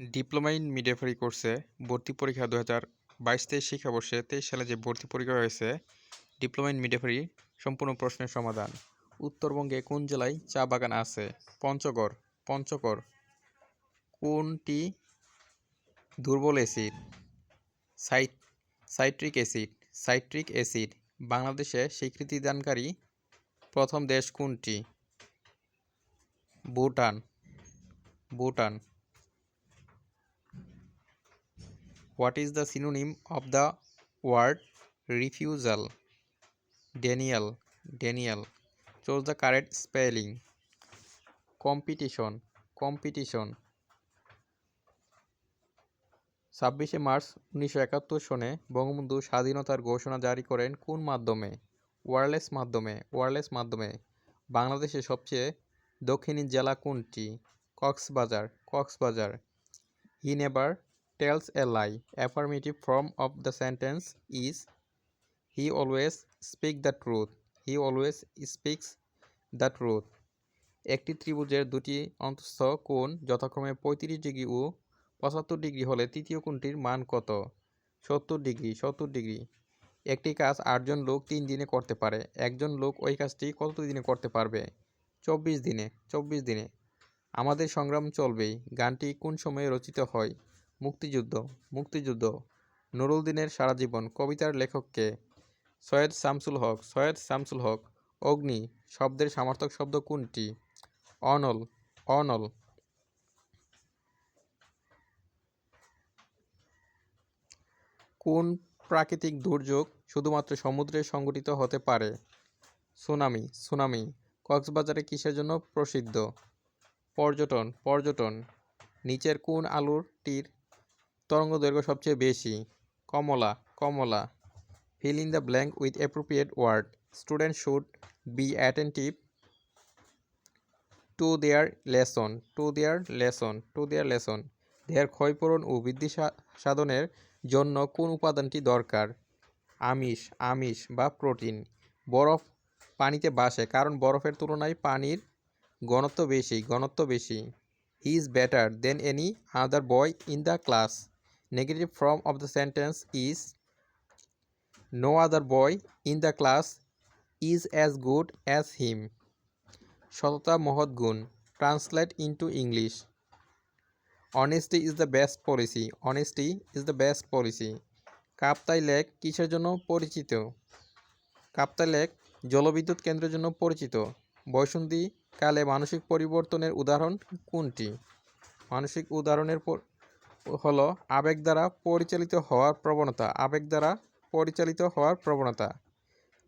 Diploma in midwifery কোর্সে ভর্তি পরীক্ষা দু হাজার বাইশ তেইশ শিক্ষাবর্ষে তেইশ সালে যে ভর্তি পরীক্ষা হয়েছে, ডিপ্লোমা ইন মিডওয়াইফারি সম্পূর্ণ প্রশ্নের সমাধান। উত্তরবঙ্গে কোন জেলায় চা বাগান আছে? পঞ্চগড়। পঞ্চগড় কোনটি দুর্বল অ্যাসিড? সাইট সাইট্রিক অ্যাসিড। সাইট্রিক অ্যাসিড বাংলাদেশে স্বীকৃতিদানকারী প্রথম দেশ কোনটি? Bhutan. Bhutan. What is the synonym of the word refusal denial Daniel. Choose the correct spelling competition competition ছাব্বিশে মার্চ উনিশশো একাত্তর সনে বঙ্গবন্ধু স্বাধীনতার ঘোষণা জারি করেন কোন মাধ্যমে? ওয়ারলেস মাধ্যমে ওয়ারলেস মাধ্যমে। বাংলাদেশের সবচেয়ে দক্ষিণী জেলা কোনটি? কক্সবাজার কক্সবাজার। হি tells a lie. Affirmative form of the sentence is, He always speak the truth. He always speaks the truth. একটি ত্রিভুজের দুটি অন্তঃস্থ কোণ যথাক্রমে পঁয়ত্রিশ ডিগ্রি ও পঁচাত্তর ডিগ্রি হলে তৃতীয় কোণটির মান কত? সত্তর ডিগ্রি সত্তর ডিগ্রি। একটি কাজ আটজন লোক তিন দিনে করতে পারে। একজন লোক ওই কাজটি কত দিনে করতে পারবে? চব্বিশ দিনে চব্বিশ দিনে। আমাদের সংগ্রাম চলবেই। গানটি কোন সময়ে রচিত হয়? মুক্তিযুদ্ধ মুক্তিযুদ্ধ। নুরুল দিনের সারা জীবন কবিতার লেখককে সৈয়দ শামসুল হক, সৈয়দ শামসুল হক, অগ্নি শব্দের সমার্থক শব্দ কোনটি? অনল অনল। কোন প্রাকৃতিক দুর্যোগ শুধুমাত্র সমুদ্রে সংঘটিত হতে পারে? Tsunami tsunami. কক্সবাজারে কিসের জন্য প্রসিদ্ধ? পর্যটন পর্যটন। নিচের কোন আলুরটির তরঙ্গ দৈর্ঘ্য সবচেয়ে বেশি। কমলা কমলা fill in the blank with appropriate word student should be attentive to their lesson to their lesson to their lesson দেহের ক্ষয়পূরণ ও বৃদ্ধি সাধনের জন্য কোন উপাদানটি দরকার? আমিষ আমিষ বা প্রোটিন। বরফ পানিতে বাসে, কারণ বরফের তুলনায় পানির ঘনত্ব বেশি ঘনত্ব বেশি। He is better than any other boy in the class Negative form of the sentence is, No other boy in the class is as good as him. সততা মহৎ গুণ translate into English honesty is the best policy honesty is the best policy Kaptai lake কিসের জন্য পরিচিত? Kaptai lake জলবিদ্যুৎ কেন্দ্রের জন্য পরিচিত। বৈসন্ধি কালে মানসিক পরিবর্তনের উদাহরণ কোনটি? মানসিক উদাহরণের হলো আবেগ দ্বারা পরিচালিত হওয়ার প্রবণতা, আবেগ দ্বারা পরিচালিত হওয়ার প্রবণতা।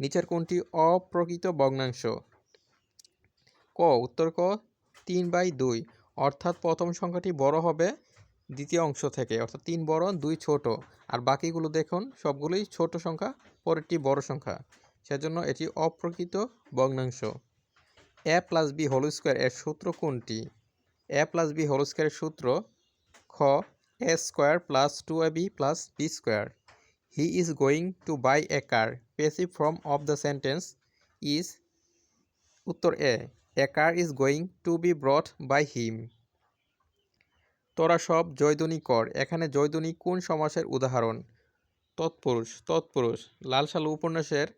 নিচের কোনটি অপ্রকৃত ভগ্নাংশ। ক, উত্তর ক, তিন বাই দুই। অর্থাৎ প্রথম সংখ্যাটি বড় হবে দ্বিতীয় অংশ থেকে। অর্থাৎ তিন বড়, দুই ছোট। আর বাকিগুলো দেখুন, সবগুলোই ছোট সংখ্যা, পরেরটি বড় সংখ্যা। সেজন্য এটি অপ্রকৃত ভগ্নাংশ। A plus B whole square এর সূত্র কোনটি? এ প্লাস বি হোল স্কোয়ারের সূত্র খ a square plus 2ab plus b square. He is going to buy a car. Passive form of the sentence is, উত্তর a a car is going to be brought by him তোরা সব জয়ধ্বনি কর। এখানে জয়ধ্বনি কোন সমাসের উদাহরণ? তৎপুরুষ তৎপুরুষ। লাল সালু উপন্যাসের,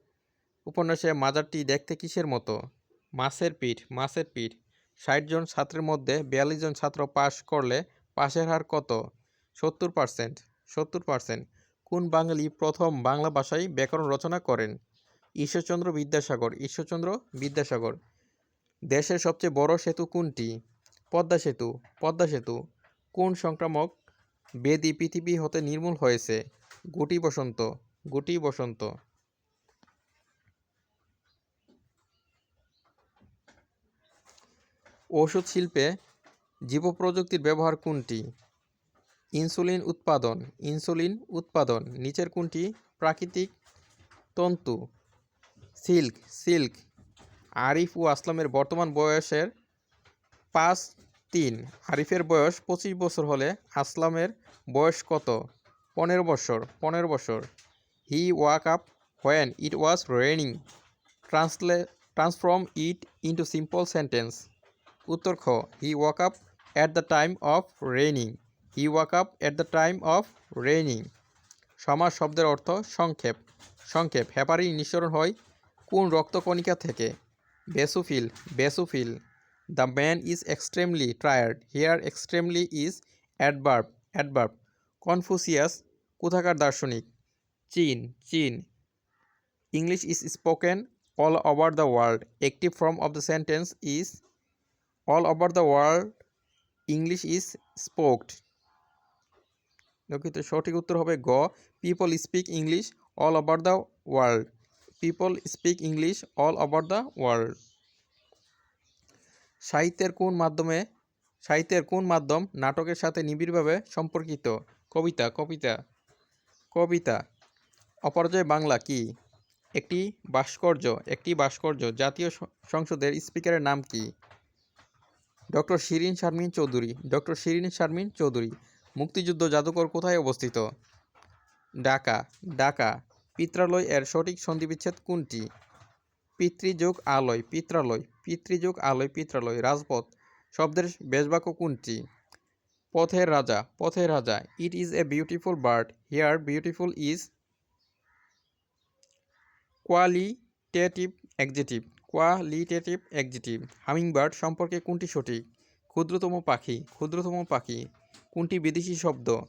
উপন্যাসে মাজারটি দেখতে কিসের মতো? মাছের পিঠ মাছের পিঠ। ষাট জন ছাত্রের মধ্যে বিয়াল্লিশ জন ছাত্র পাশ করলে পাশের হার কত? সত্তর পার্সেন্ট সত্তর পার্সেন্ট। কোন বাঙালি প্রথম বাংলা ভাষায় ব্যাকরণ রচনা করেন? ঈশ্বরচন্দ্র বিদ্যাসাগর ঈশ্বরচন্দ্র বিদ্যাসাগর। দেশের সবচেয়ে বড় সেতু কোনটি? পদ্মা সেতু পদ্মা সেতু। কোন সংক্রামক বেদি পৃথিবী হতে নির্মূল হয়েছে? গুটি বসন্ত গুটি বসন্ত। ওষুধ শিল্পে জীব প্রযুক্তির ব্যবহার কোনটি? ইনসুলিন উৎপাদন ইনসুলিন উৎপাদন, নিচের কোনটি? প্রাকৃতিক তন্তু, সিল্ক সিল্ক। আরিফ ও আসলামের বর্তমান বয়সের পাঁচ তিন। আরিফের বয়স পঁচিশ বছর হলে আসলামের বয়স কত? পনেরো বছর পনেরো বছর। He walk up when it was raining translate, transform it into simple sentence. উত্তর খ, he walk up at the time of raining he walk up at the time of raining সমাজ শব্দের অর্থ সংক্ষেপ। সংক্ষেপ হেপারিন নিঃসরণ হয় কোন রক্তকণিকা থেকে? Basophil basophil the man is extremely tired here extremely is adverb adverb Confucius কোথাকার দার্শনিক? চীন চীন। English is spoken all over the world একটি form of the sentence is all over the world English is spoked দুঃখিত সঠিক উত্তর হবে গ people speak English all over the world people speak English all over the world সাহিত্যের কোন মাধ্যমে, সাহিত্যের কোন মাধ্যম নাটকের সাথে নিবিড়ভাবে সম্পর্কিত? কবিতা কবিতা। কবিতা। অপরাজয় বাংলা কি? একটি ভাস্কর্য একটি ভাস্কর্য জাতীয় সংসদের স্পিকারের নাম কি? ডক্টর শিরিন শারমিন চৌধুরী। ডক্টর শিরিন শারমিন চৌধুরী। মুক্তিযুদ্ধ জাদুঘর কোথায় অবস্থিত? ঢাকা। ঢাকা। পিত্রালয় এর সঠিক সন্ধিবিচ্ছেদ কোনটি? পিতৃযোগ আলয়, পিত্রালয়। পিতৃযোগ আলয়, পিত্রালয়। রাজপথ। শব্দের বেশবাক্য কোনটি? পথের রাজা পথের রাজা। It is a beautiful bird here beautiful is qualitative adjective qualitative adjective hummingbird সম্পর্কে কোনটি সঠিক? ক্ষুদ্রতম পাখি। ক্ষুদ্রতম পাখি। কোনটি বিদেশি শব্দ?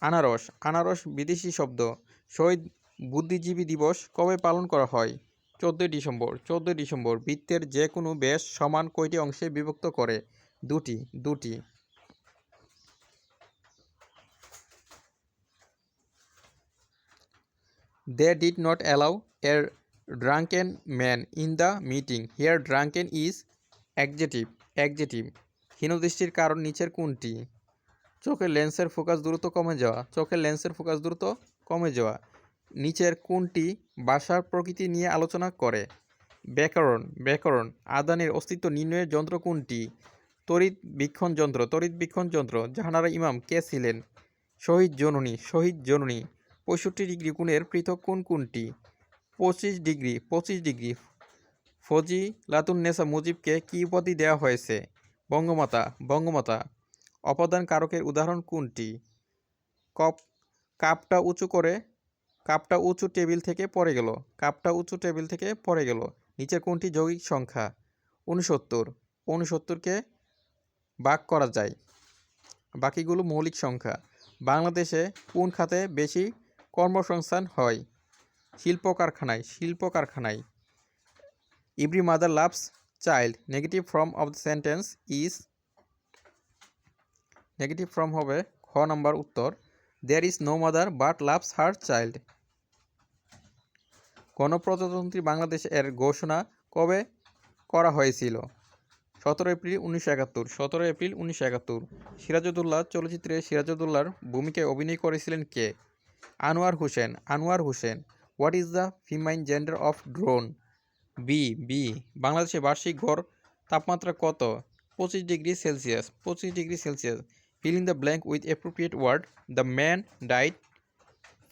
আনারস। আনারস বিদেশি শব্দ। শহীদ বুদ্ধিজীবী দিবস কবে পালন করা হয়? চোদ্দোই ডিসেম্বর। চোদ্দোই ডিসেম্বর বৃত্তের যে কোনো ব্যাস সমান কয়টি অংশে বিভক্ত করে? দুটি। দুটি। They did not allow a drunken man in the meeting. Here drunken is adjective. adjective. হীনদৃষ্টির কারণ নিচের কোনটি? চোখের লেন্সের ফোকাস দ্রুত কমে যাওয়া, চোখের লেন্সের ফোকাস দ্রুত কমে যাওয়া, নিচের কোনটি ভাষার প্রকৃতি নিয়ে আলোচনা করে। ব্যাকরণ ব্যাকরণ, আদানের অস্তিত্ব নির্ণয়ের যন্ত্র কোনটি? তড়িৎ বীক্ষণ যন্ত্র, তড়িৎ বীক্ষণ যন্ত্র, জাহানারা ইমাম কে ছিলেন? শহীদ জননী শহীদ জননী, পঁয়ষট্টি ডিগ্রি কোণের পৃথক কোণ কোনটি? পঁচিশ ডিগ্রি পঁচিশ ডিগ্রি ফজি লাতুন নেসা মুজিবকে কী উপাধি দেওয়া হয়েছে? বঙ্গমাতা বঙ্গমাতা অপদান কারকের উদাহরণ কোনটি? কপ, কাপটা উঁচু করে, কাপটা উঁচু টেবিল থেকে পড়ে গেল, কাপটা উঁচু টেবিল থেকে পড়ে গেল। নিচের কোনটি যৌগিক সংখ্যা? উনসত্তর উনসত্তরকে বাক করা যায়? বাকিগুলো মৌলিক সংখ্যা। বাংলাদেশে কোন খাতে বেশি কর্মসংস্থান হয়? শিল্প কারখানায় শিল্প কারখানায় every mother loves child, negative form of the sentence is negative form হবে খ নম্বর উত্তর there is no mother but loves her child গণপ্রজাতন্ত্রী বাংলাদেশ এর ঘোষণা কবে করা হয়েছিল? সতেরো এপ্রিল উনিশশো একাত্তর, সতেরো এপ্রিল উনিশশো একাত্তর। সিরাজউদ্দৌলা চলচ্চিত্রে সিরাজউদ্দৌলার ভূমিকায় অভিনয় করেছিলেন কে? Anwar Hossain Anwar Hossain. What is the feminine gender of drone bee bee বাংলাদেশে বার্ষিক গড় তাপমাত্রা কত? পঁচিশ ডিগ্রি সেলসিয়াস, পঁচিশ degree Celsius. Fill in the blank with appropriate word the man died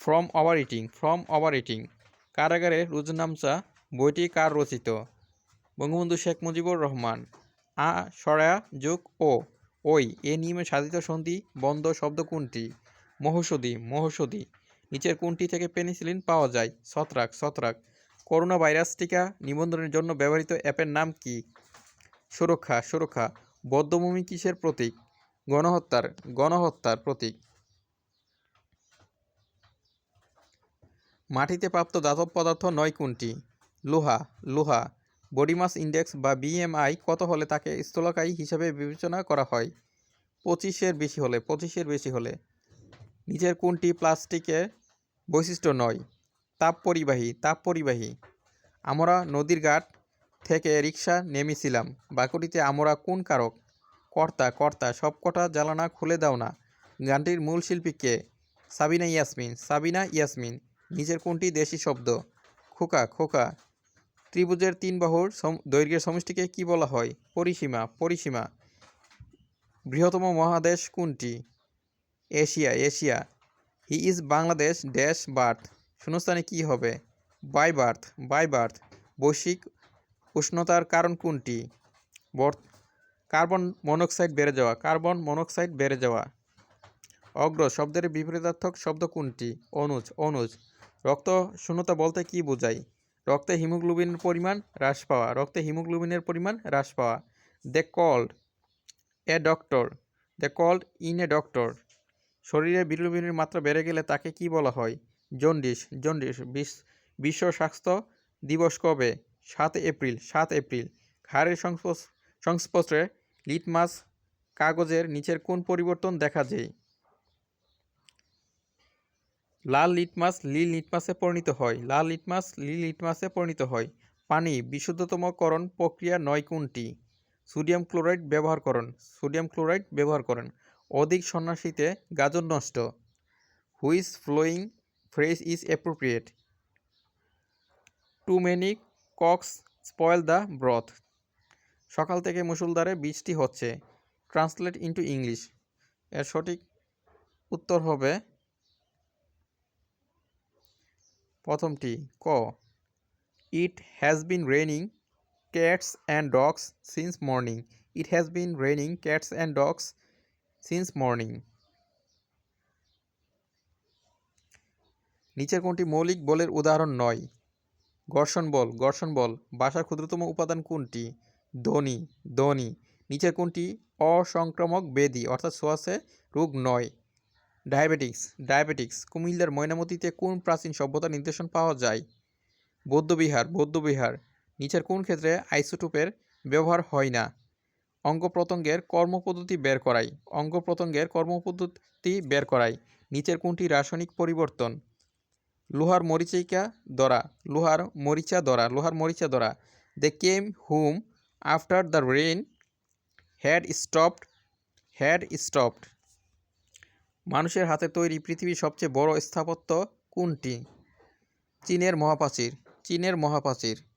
from over eating from over eating কারাগারে রুজনামচা বইটি কার রচিত? বঙ্গবন্ধু শেখ মুজিবুর রহমান। আ সরা যোগ ও ওই। এ নিয়মে সাধিত সন্ধি, বন্ধ শব্দ কোনটি? মহৌষধি মহৌষধি। নিচের কোনটি থেকে পেনিসিলিন পাওয়া যায়? ছত্রাক ছত্রাক। করোনা ভাইরাস টিকা নিবন্ধনের জন্য ব্যবহৃত অ্যাপের নাম কি? সুরক্ষা সুরক্ষা। বদ্ধভূমি কিসের প্রতীক? গণহত্যার গণহত্যার প্রতীক। মাটিতে প্রাপ্ত ধাতব পদার্থ নয় কোনটি? লোহা লোহা, বডি মাস ইন্ডেক্স বা বিএমআই কত হলে তাকে স্থূলকায়ী হিসাবে বিবেচনা করা হয়? পঁচিশের বেশি হলে, পঁচিশের বেশি হলে। নিচের কোনটি প্লাস্টিকের বৈশিষ্ট্য নয়? তাপ পরিবাহী তাপ পরিবাহী আমরা নদীর ঘাট থেকে রিক্সা নেমেছিলাম। বাকুটিতে আমরা কোন কারক? কর্তা কর্তা, সবকটা জ্বালানা খুলে দাও না। গানটির মূল শিল্পী কে? সাবিনা ইয়াসমিন। সাবিনা ইয়াসমিন নিচের কোনটি দেশি শব্দ? খোকা খোকা। ত্রিভুজের তিন বাহুর দৈর্ঘ্যের সমষ্টিকে কি বলা হয়? পরিসীমা পরিসীমা। বৃহত্তম মহাদেশ কোনটি? Asia Asia. He is Bangladesh dash birth. শূন্যস্থানে কি হবে? By birth by birth. বৈশ্বিক উষ্ণতার কারণ কোনটি? কার্বন মনোক্সাইড বেড়ে যাওয়া। কার্বন মনোক্সাইড বেড়ে যাওয়া। অগ্র শব্দের বিপরীতার্থক শব্দ কোনটি? অনুজ অনুজ। রক্ত শূন্যতা বলতে কি বোঝায়? রক্তে হিমোগ্লোবিনের পরিমাণ হ্রাস পাওয়া। রক্তে হিমোগ্লোবিনের পরিমাণ হ্রাস পাওয়া। They called a doctor they called in a doctor শরীরে বিলিরুবিনের মাত্রা বেড়ে গেলে তাকে কি বলা হয়? জন্ডিস। জন্ডিস বিশ- বিশ্ব স্বাস্থ্য দিবস কবে? সাত এপ্রিল সাত এপ্রিল। ঘাড়ের সংস্পর্শে লিটমাস কাগজের নিচের কোন পরিবর্তন দেখা যায়? লাল লিটমাস লীল লিটমাসে পরিণত হয়। লাল লিটমাস লীল লিটমাসে পরিণত হয়। পানি বিশুদ্ধতমকরণ প্রক্রিয়া নয় কোনটি? সোডিয়াম ক্লোরাইড ব্যবহার করেন সোডিয়াম ক্লোরাইড ব্যবহার করেন অধিক সন্ন্যাসীতে গাজর নষ্ট। হুইস flowing fresh is appropriate. Too many cooks spoil the broth. সকাল থেকে মুসুলধারে বৃষ্টি হচ্ছে। Translate into English. এর সঠিক উত্তর হবে প্রথমটি, ক। It has been raining cats and dogs since morning it has been raining cats and dogs since morning নিচের কোনটি মৌলিক বলের উদাহরণ নয়? ঘর্ষণ বল ঘর্ষণ বল। বাসার ক্ষুদ্রতম উপাদান কোনটি? ধ্বনি ধ্বনি নিচের কোনটি অসংক্রামক ব্যাধি অর্থাৎ সোয়াসে রোগ নয়। Diabetics diabetics. কুমিল্লার ময়নামতিতে কোন প্রাচীন সভ্যতার নির্দেশন পাওয়া যায়? বৌদ্ধবিহার বৌদ্ধবিহার। নিচের কোন ক্ষেত্রে আইসোটোপের ব্যবহার হয় না? অঙ্গ প্রত্যঙ্গের কর্মপদ্ধতি বের করাই। অঙ্গ প্রত্যঙ্গের কর্মপদ্ধতি বের করাই। নিচের কোনটি রাসায়নিক পরিবর্তন। লোহার মরিচিকা দরা লোহার মরিচা দরা লোহার মরিচা দরা the came whom after the rain had stopped had stopped মানুষের হাতে তৈরি পৃথিবীর সবচেয়ে বড় স্থাপত্য কোনটি? চীনের মহাপ্রাচীর। চীনের মহাপ্রাচীর।